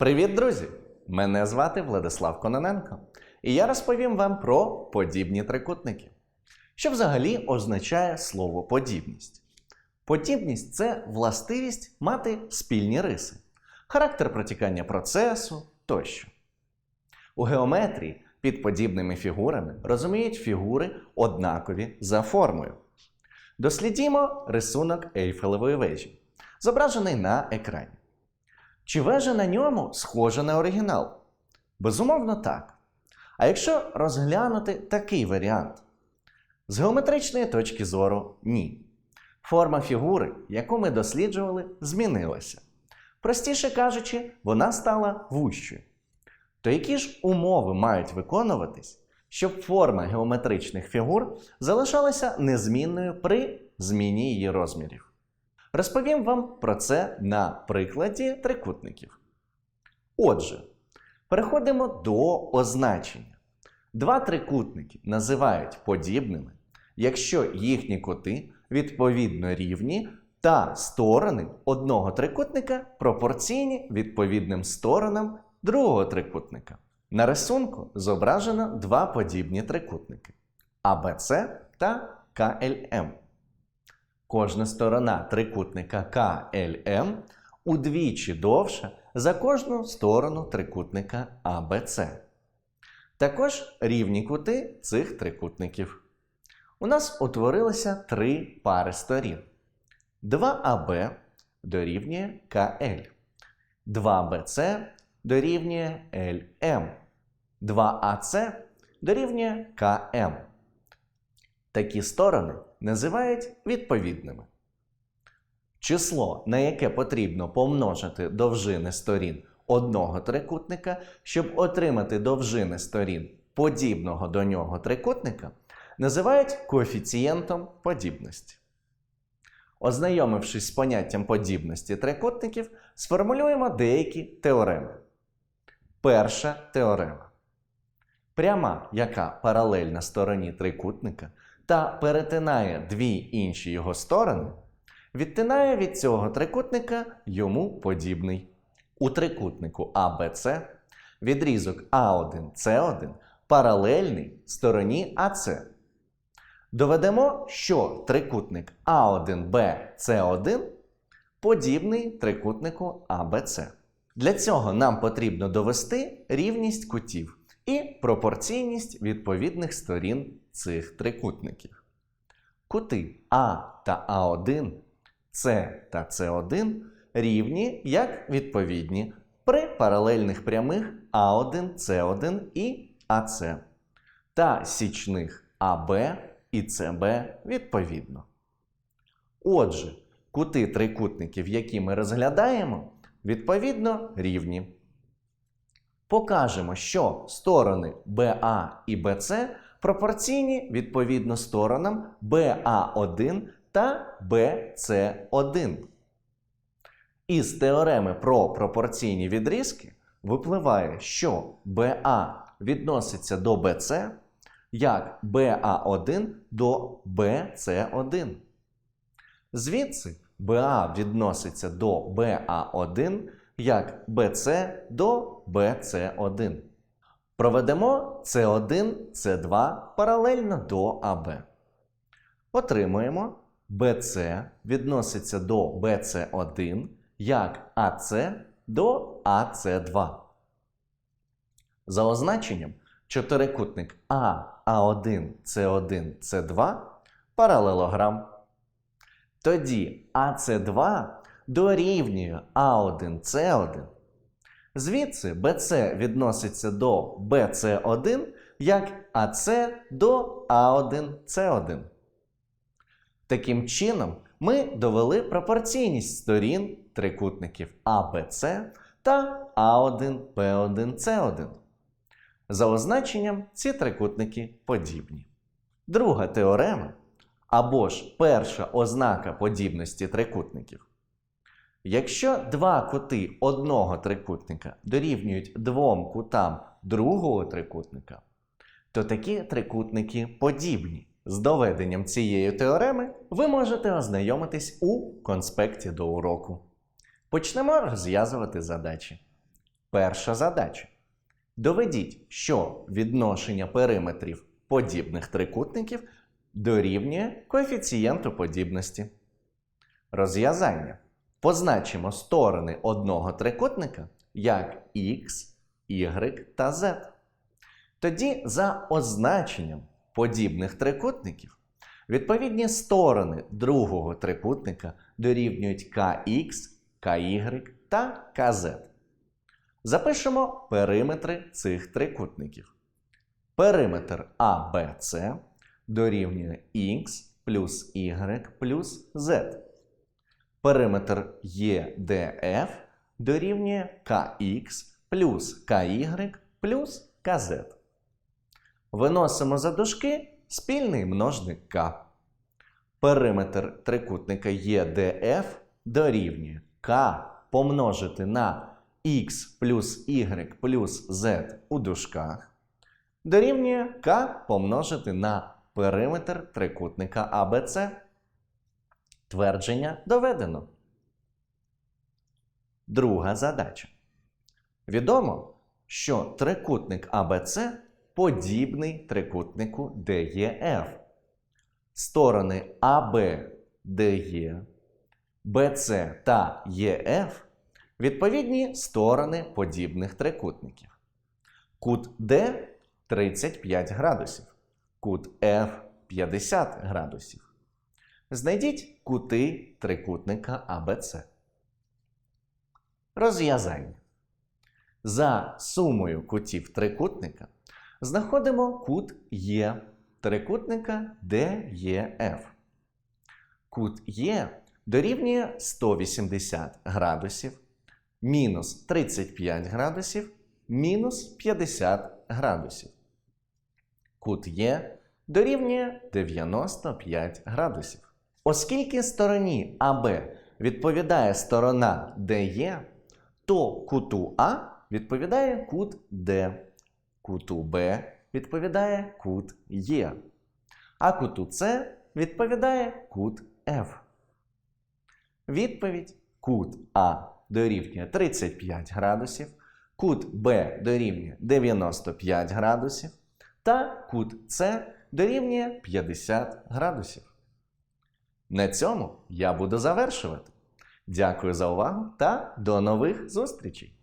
Привіт, друзі! Мене звати Владислав Кононенко, і я розповім вам про подібні трикутники. Що взагалі означає слово подібність? Подібність це властивість мати спільні риси, характер протікання процесу тощо. У геометрії під подібними фігурами розуміють фігури однакові за формою. Дослідімо рисунок Ейфелевої вежі, зображений на екрані. Чи вежа на ньому схожа на оригінал? Безумовно, так. А якщо розглянути такий варіант? З геометричної точки зору ні. Форма фігури, яку ми досліджували, змінилася. Простіше кажучи, вона стала вущою. То які ж умови мають виконуватись, щоб форма геометричних фігур залишалася незмінною при зміні її розмірів? Розповім вам про це на прикладі трикутників. Отже, переходимо до означення. Два трикутники називають подібними, якщо їхні кути відповідно рівні та сторони одного трикутника пропорційні відповідним сторонам другого трикутника. На рисунку зображено два подібні трикутники АБЦ та КЛМ. Кожна сторона трикутника KLM удвічі довша за кожну сторону трикутника ABC. Також рівні кути цих трикутників. У нас утворилося три пари сторін. 2AB дорівнює KL, 2BC дорівнює LM, 2AC дорівнює KM. Такі сторони називають відповідними. Число, на яке потрібно помножити довжини сторін одного трикутника, щоб отримати довжини сторін подібного до нього трикутника, називають коефіцієнтом подібності. Ознайомившись з поняттям подібності трикутників, сформулюємо деякі теореми. Перша теорема. Пряма, яка паралельна стороні трикутника та перетинає дві інші його сторони, відтинає від цього трикутника йому подібний. У трикутнику ABC відрізок А1С1 паралельний стороні АС. Доведемо, що трикутник А1БС1 подібний трикутнику ABC. Для цього нам потрібно довести рівність кутів і пропорційність відповідних сторін цих трикутників. Кути А та А1, С та С1 рівні як відповідні при паралельних прямих А1, С1 і АС та січних АБ і СБ відповідно. Отже, кути трикутників, які ми розглядаємо, відповідно рівні. Покажемо, що сторони BA і BC пропорційні відповідно сторонам BA1 та BC1. Із теореми про пропорційні відрізки випливає, що BA відноситься до BC як BA1 до BC1. Звідси BA відноситься до BA1 як BC до BC1. Проведемо C1, C2 паралельно до АБ. Отримуємо BC відноситься до BC1 як АС до АС2. За означенням, чотирикутник А, А1, С1, С2 паралелограм. Тоді АС2 дорівнює А1, С1. Звідси BC відноситься до BC1 як АС до А1, С1. Таким чином, ми довели пропорційність сторін трикутників ABC та А1, П1, С1. За означенням ці трикутники подібні. Друга теорема або ж перша ознака подібності трикутників. Якщо два кути одного трикутника дорівнюють двом кутам другого трикутника, то такі трикутники подібні. З доведенням цієї теореми ви можете ознайомитись у конспекті до уроку. Почнемо розв'язувати задачі. Перша задача. Доведіть, що відношення периметрів подібних трикутників дорівнює коефіцієнту подібності. Розв'язання. Позначимо сторони одного трикутника як X, Y та Z. Тоді за означенням подібних трикутників відповідні сторони другого трикутника дорівнюють KX, KY та KZ. Запишемо периметри цих трикутників. Периметр ABC дорівнює X плюс Y плюс Z. Периметр EDF дорівнює KX плюс KY плюс KZ. Виносимо за дужки спільний множник K. Периметр трикутника EDF дорівнює K помножити на x плюс y плюс z у дужках дорівнює K помножити на периметр трикутника ABC. Твердження доведено. Друга задача. Відомо, що трикутник ABC подібний трикутнику DEF. Сторони AB, DE, BC та EF відповідні сторони подібних трикутників. Кут D 35 градусів, кут F 50 градусів. Знайдіть кути трикутника ABC. Розв'язання. За сумою кутів трикутника знаходимо кут Е трикутника DEF. Кут Е дорівнює 180 градусів, мінус 35 градусів, мінус 50 градусів. Кут Е дорівнює 95 градусів. Оскільки стороні АБ відповідає сторона ДЕ, то куту А відповідає кут Д, куту Б відповідає кут Е, а куту С відповідає кут F. Відповідь кут А дорівнює 35 градусів, кут Б дорівнює 95 градусів, та кут С дорівнює 50 градусів. На цьому я буду завершувати. Дякую за увагу та до нових зустрічей!